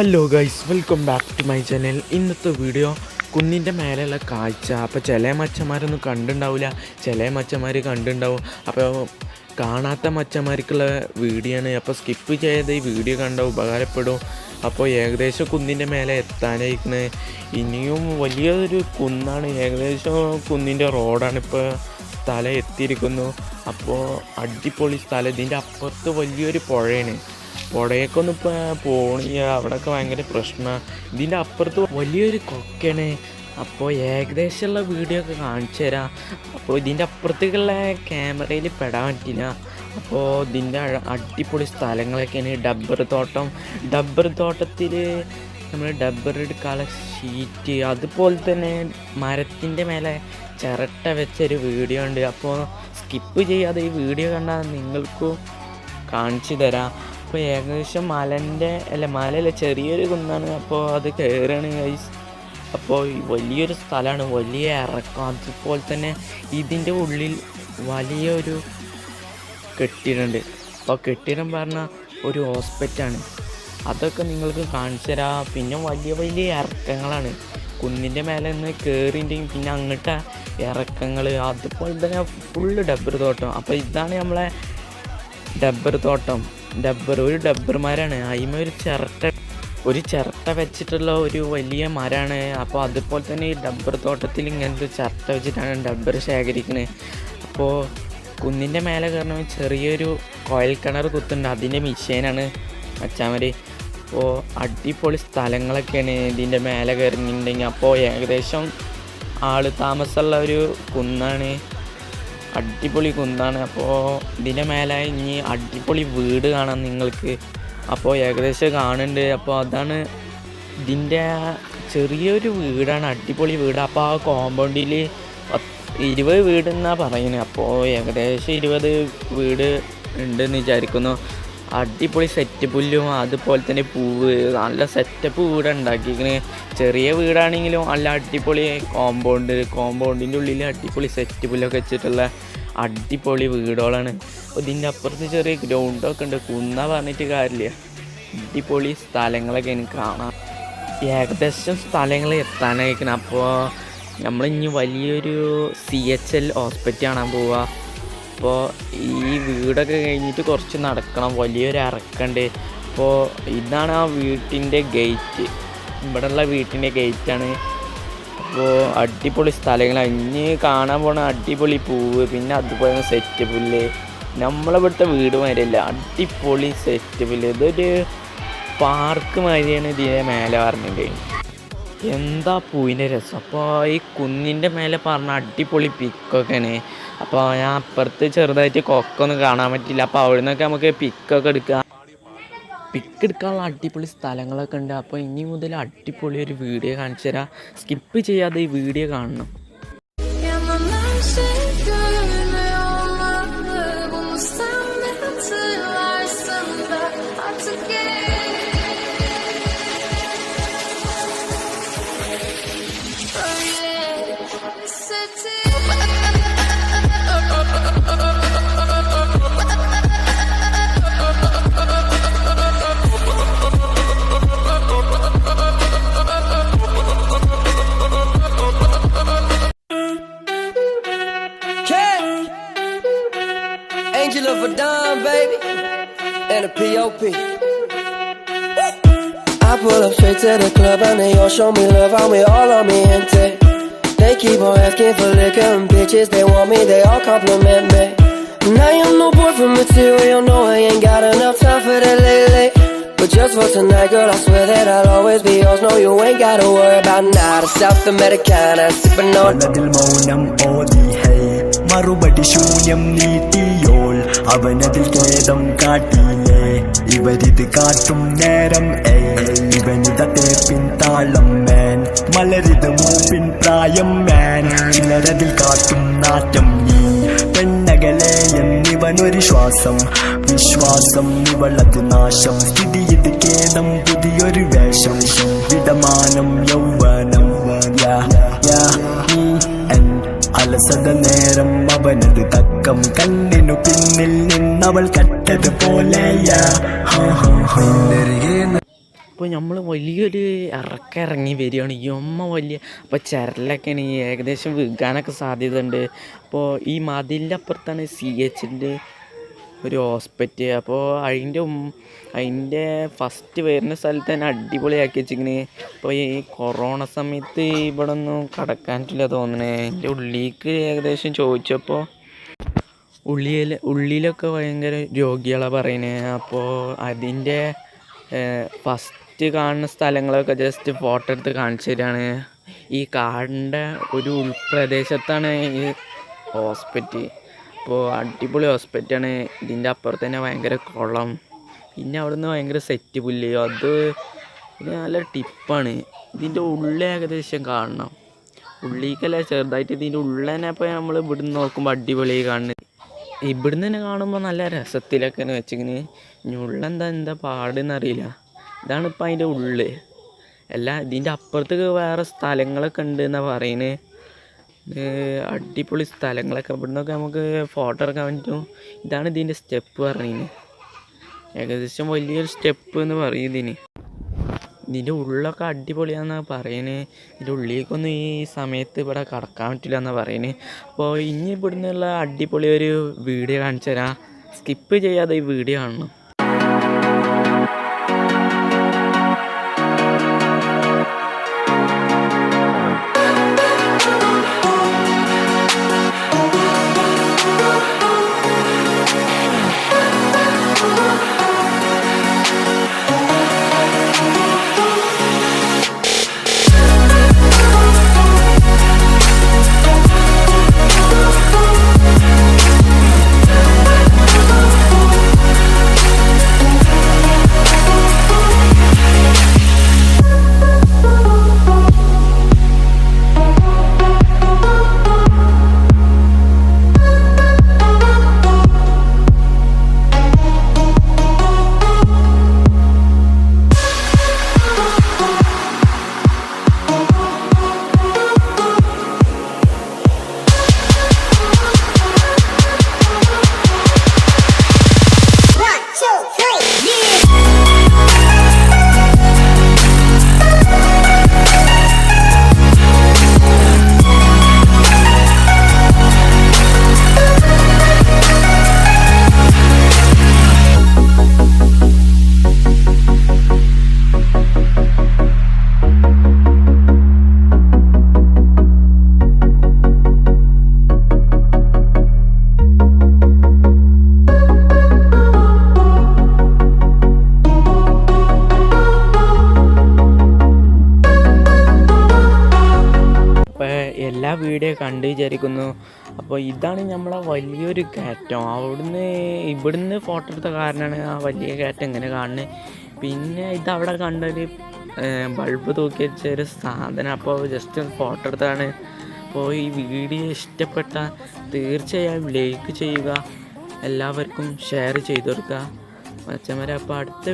Hello guys welcome back to my channel ഇന്നത്തെ video കുന്നിന്റെ മേലെയുള്ള കാഴ്ച. അപ്പോൾ ചില മച്ചന്മാരൊന്നും കണ്ടുണ്ടാവില്ല ചില മച്ചന്മാർ കണ്ടുണ്ടാവും. അപ്പോൾ കാണാത്ത മച്ചന്മാർക്കുള്ള വീഡിയോ ആണ്. അപ്പോൾ സ്കിപ്പ് ചെയ്ത് ഈ വീഡിയോ കണ്ട ഉപകാരപ്പെടും. അപ്പോൾ ഏകദേശം കുന്നിന്റെ മേലെ എത്താനായിരിക്കുന്നത് ഇനിയും വലിയൊരു കുന്നാണ്. ഏകദേശം കുന്നിന്റെ റോഡാണ് ഇപ്പോൾ സ്ഥലം എത്തിയിരിക്കുന്നു. അപ്പോൾ അടിപൊളി സ്ഥലം. ഇതിന്റെ അപ്പുറത്ത് വലിയൊരു പുഴയാണ്. പുഴയൊക്കൊന്നും ഇപ്പോൾ പോണില്ല അവിടെയൊക്കെ ഭയങ്കര പ്രശ്നമാണ് ഇതിന്റെ അപ്പുറത്ത് വലിയൊരു കൊക്കയാണ്. അപ്പോൾ ഏകദേശമുള്ള വീഡിയോ ഒക്കെ കാണിച്ചു തരാം. അപ്പോൾ ഇതിന്റെ അപ്പുറത്തേക്കുള്ള ക്യാമറയിൽ പെടാൻ പറ്റില്ല അപ്പോൾ ഇതിന്റെ അടിപൊളി സ്ഥലങ്ങളൊക്കെയാണ്. ഡബ്ബർ തോട്ടം. ഡബ്ബർ തോട്ടത്തിൽ നമ്മൾ ഡബ്ബർ എടുക്കാനുള്ള ഷീറ്റ്. അതുപോലെ തന്നെ മരത്തിന്റെ മേലെ ചിരട്ട വെച്ചൊരു വീഡിയോ ഉണ്ട്. അപ്പോൾ സ്കിപ്പ് ചെയ്യാതെ ഈ വീഡിയോ കണ്ടാൽ നിങ്ങൾക്കും കാണിച്ചു തരാം. അപ്പോൾ ഏകദേശം മലന്റെ അല്ല മലയല്ല ചെറിയൊരു കുന്നാണ്. അപ്പോൾ അത് കയറുകയാണ് ഗൈസ് അപ്പോൾ വലിയൊരു സ്ഥലമാണ് വലിയ ഇറക്കം. അതുപോലെ തന്നെ ഇതിന്റെ ഉള്ളിൽ വലിയൊരു കെട്ടിടമുണ്ട് അപ്പോൾ കെട്ടിടം പറഞ്ഞാൽ ഒരു ഹോസ്പിറ്റലാണ്. അതൊക്കെ നിങ്ങൾക്ക് കാണിച്ചു തരാം. പിന്നെ വലിയ വലിയ ഇറക്കങ്ങളാണ്. കുന്നിന്റെ മേലെ നിന്ന് കയറിന്റെയും പിന്നെ അങ്ങോട്ട് ഇറക്കങ്ങൾ അതുപോലെ തന്നെ ഫുള്ള് ഡബ്ബർ തോട്ടം. അപ്പോൾ ഇതാണ് നമ്മളെ ഡബ്ബർ തോട്ടം. ഡബ്ബർ ഒരു ഡബ്ബർ മരമാണ് അതിമ ഒരു ചിരട്ട ഒരു ചിരട്ട വെച്ചിട്ടുള്ള ഒരു വലിയ മരമാണ് അപ്പോൾ അതുപോലെ തന്നെ ഈ ഡബ്ബർ തോട്ടത്തിൽ ഇങ്ങനത്തെ ചിരട്ട വെച്ചിട്ടാണ് ഡബ്ബർ ശേഖരിക്കുന്നത് അപ്പോൾ കുന്നിന്റെ മേലെ കയറണമെങ്കിൽ ചെറിയൊരു കോയൽ കിണർ കുത്തുണ്ട് അതിന്റെ മിഷീനാണ് അച്ചാമരി അപ്പോൾ അടിപൊളി സ്ഥലങ്ങളൊക്കെയാണ് ഇതിന്റെ മേലെ കയറിയിട്ടുണ്ടെങ്കിൽ അപ്പോൾ ഏകദേശം ആൾ താമസമുള്ള ഒരു കുന്നാണ്. അടിപൊളി കുന്നാണ്. അപ്പോൾ ഇതിന്റെ മേലെ ഇനി അടിപൊളി വീട് കാണാം നിങ്ങൾക്ക്. അപ്പോൾ ഏകദേശം കാണുന്നുണ്ട് അപ്പോൾ അതാണ് ഇതിന്റെ ചെറിയൊരു വീടാണ്. അടിപൊളി വീട്. അപ്പോൾ ആ കോമ്പൗണ്ടിൽ ഇരുപത് വീട് എന്നാണ് പറയുന്നത് അപ്പോൾ ഏകദേശം ഇരുപത് വീട് ഉണ്ടെന്ന് വിചാരിക്കുന്നു. അടിപൊളി സെറ്റ് പുല്ലും അതുപോലെ തന്നെ പൂവ്. നല്ല സെറ്റപ്പ് വീട് ഉണ്ടാക്കിയിരിക്കണ്. ചെറിയ വീടാണെങ്കിലും നല്ല അടിപൊളി കോമ്പൗണ്ട് കോമ്പൗണ്ടിന്റെ ഉള്ളിൽ അടിപൊളി സെറ്റ് പുല്ലൊക്കെ വെച്ചിട്ടുള്ള അടിപൊളി വീടുകളാണ്. അപ്പോൾ ഇതിന്റെ അപ്പുറത്ത് ചെറിയ ഗ്രൗണ്ടൊക്കെ ഉണ്ട്. കുന്ന പറഞ്ഞിട്ട് കാര്യമില്ല. അടിപൊളി സ്ഥലങ്ങളൊക്കെ എനിക്ക് കാണാം. ഏകദേശം സ്ഥലങ്ങൾ എത്താനായിരിക്കണം. അപ്പോൾ നമ്മൾ ഇനി വലിയൊരു സി എച്ച് എൽ ഹോസ്പിറ്റൽ കാണാൻ പോവുക അപ്പോൾ ഈ വീടൊക്കെ കഴിഞ്ഞിട്ട് കുറച്ച് നടക്കണം. വലിയൊരു ഇറക്കണ്ട് അപ്പോൾ ഇതാണ് ആ വീട്ടിന്റെ ഗേറ്റ് ഇവിടെയുള്ള വീട്ടിന്റെ ഗേറ്റാണ് അപ്പോൾ അടിപൊളി സ്ഥലങ്ങളാണ് ഇനി കാണാൻ പോണ അടിപൊളി പൂവ് പിന്നെ അതുപോലെ സെറ്റ് പുല്ല്. നമ്മളിവിടുത്തെ വീട് മാതിരിയല്ല. അടിപൊളി സെറ്റ് പുല്ല്. ഇതൊരു പാർക്ക് മാതിരിയാണ് ഇതിന്റെ മേലെ പറഞ്ഞിട്ട് എന്താ പൂവിന്റെ രസം? അപ്പോൾ ഈ കുന്നിന്റെ മേലെ പറഞ്ഞ അടിപൊളി പിക്കൊക്കെയാണ്. അപ്പോൾ ഞാൻ അപ്പുറത്ത് ചെറുതായിട്ട് കൊക്കൊന്നും കാണാൻ പറ്റില്ല അപ്പോൾ അവിടെ നിന്നൊക്കെ നമുക്ക് പിക്കൊക്കെ എടുക്കാം. പിക്ക് എടുക്കാനുള്ള അടിപൊളി സ്ഥലങ്ങളൊക്കെ ഉണ്ട്. അപ്പോൾ ഇനി മുതൽ അടിപൊളി ഒരു വീഡിയോ കാണിച്ചു തരാം. സ്കിപ്പ് ചെയ്യാതെ ഈ വീഡിയോ കാണണം. Angel of a dime, baby. And a POP. I pull up straight to the club and they all show me love. I'm with all on me gente. They keep on asking for liquor and bitches. They want me, they all compliment me. And I am no boyfriend material. No, I ain't got enough time for that lately. But just for tonight, girl, I swear that I'll always be yours. No, you ain't gotta worry about nada. South Americana, sipping on അവനതിൽ മൗനം ഓതി ഹേ മറുപടി ശൂന്യം നീട്ടിയോൾ അവനതിൽ ഖേദം കാട്ടിയില്ലേ ഇവരിത് കാട്ടും നേരം ഇവനിതത്തെ ഇവനിത തേപ്പിൻ താളം മേൻ. മലരിത് മൂപ്പിൻ പ്രായം മേൻ. ചിലരതിൽ കാട്ടും നാറ്റം നീ പെണ്ണകളെ എന്നിവനൊരു ശ്വാസം. വിശ്വാസം ഇവളത് നാശം. സ്ഥിതി ഇത് ഖേദം പുതിയൊരു വേഷം. വിടമാനം യൗവനം. യാ, യാ. അലസത നേരം അവനത് തക്കം കണ്ണിനു പിന്നിൽ നിന്നവൾ കട്ടത് പോലെയാ അപ്പോൾ നമ്മൾ വലിയൊരു ഇറക്കിറങ്ങി വരികയാണ്. യമ്മ വലിയ അപ്പോൾ ചരലൊക്കെയാണ് ഈ ഏകദേശം വീകാനൊക്കെ സാധ്യത ഉണ്ട് അപ്പോൾ ഈ മതിലിന്റെ അപ്പുറത്താണ് സി എച്ചിന്റെ ഒരു ഹോസ്പിറ്റൽ അപ്പോൾ അതിന്റെ അതിന്റെ ഫസ്റ്റ് വരുന്ന സ്ഥലത്ത് തന്നെ അടിപൊളിയാക്കി വെച്ചിങ്ങനെ അപ്പോൾ ഈ കൊറോണ സമയത്ത് ഇവിടെ ഒന്നും കടക്കാനിട്ടില്ല തോന്നണേ. എന്റെ ഉള്ളിലേക്ക് ഏകദേശം ചോദിച്ചപ്പോൾ ഉള്ളിയിൽ ഉള്ളിലൊക്കെ ഭയങ്കര രോഗികളാണ് പറയുന്നത് അപ്പോൾ അതിന്റെ ഫസ്റ്റ് കാണുന്ന സ്ഥലങ്ങളൊക്കെ ജസ്റ്റ് ഫോട്ടോ എടുത്ത് കാണിച്ചു തരികയാണ് ഈ കാടിന്റെ ഒരു ഉൾപ്രദേശത്താണ് ഈ ഹോസ്പിറ്റൽ അപ്പോൾ അടിപൊളി ഹോസ്പിറ്റലാണ്. ഇതിന്റെ അപ്പുറത്ത് തന്നെ ഭയങ്കര കുളം. പിന്നെ അവിടുന്ന് ഭയങ്കര സെറ്റ് പുല്ല്. അത് നല്ല ടിപ്പാണ്. ഇതിന്റെ ഉള്ളിൽ ഏകദേശം കാണണം. ഉള്ളിലേക്കല്ല ചെറുതായിട്ട് ഇതിന്റെ ഉള്ളിൽ തന്നെ ഇപ്പോൾ നമ്മൾ ഇവിടുന്ന് നോക്കുമ്പോൾ അടിപൊളിയായി കാണുന്നത്. ഇവിടുന്ന് തന്നെ കാണുമ്പോൾ നല്ല രസത്തിലൊക്കെ എന്ന് വെച്ചിങ്ങനെ ഇനി ഉള്ളെന്താ എന്താ പാടെന്നറിയില്ല ഇതാണ് ഇപ്പം അതിന്റെ ഉള്ളിൽ അല്ല ഇതിന്റെ അപ്പുറത്തേക്ക് വേറെ സ്ഥലങ്ങളൊക്കെ ഉണ്ട് എന്നാണ് പറയുന്നത് അടിപൊളി സ്ഥലങ്ങളൊക്കെ. ഇവിടുന്നൊക്കെ നമുക്ക് ഫോട്ടോ എടുക്കാൻ പറ്റും. ഇതാണ് ഇതിന്റെ സ്റ്റെപ്പ് പറയുന്നത് ഏകദേശം വലിയൊരു സ്റ്റെപ്പ് എന്ന് പറയും ഇതിന് ഇതിന്റെ ഉള്ളൊക്കെ അടിപൊളിയാണെന്നാണ് പറയുന്നത് ഇതിന്റെ ഉള്ളിലേക്കൊന്നും ഈ സമയത്ത് ഇവിടെ കടക്കാൻ പറ്റില്ല എന്നാണ് പറയുന്നത് അപ്പോൾ ഇനി ഇവിടുന്നുള്ള അടിപൊളി ഒരു വീഡിയോ കാണിച്ചു തരാം സ്കിപ്പ് ചെയ്യാതെ ഈ വീഡിയോ കാണണം. കണ്ടു വിചാരിക്കുന്നു. അപ്പോൾ ഇതാണ് നമ്മളെ വലിയൊരു കയറ്റം. അവിടുന്ന് ഇവിടുന്ന് ഫോട്ടോ എടുത്ത കാരണമാണ് ആ വലിയ കയറ്റം ഇങ്ങനെ കാണുന്നത് പിന്നെ ഇത് അവിടെ കണ്ടൊരു ബൾബ് തൂക്കി വെച്ച ഒരു സാധനം. അപ്പോൾ ജസ്റ്റ് ഫോട്ടോ എടുത്താണ് അപ്പോൾ ഈ വീഡിയോ ഇഷ്ടപ്പെട്ട തീർച്ചയായും ലൈക്ക് ചെയ്യുക. എല്ലാവർക്കും ഷെയർ ചെയ്തു കൊടുക്കുക. അച്ഛന്മാരെ അപ്പോൾ അടുത്ത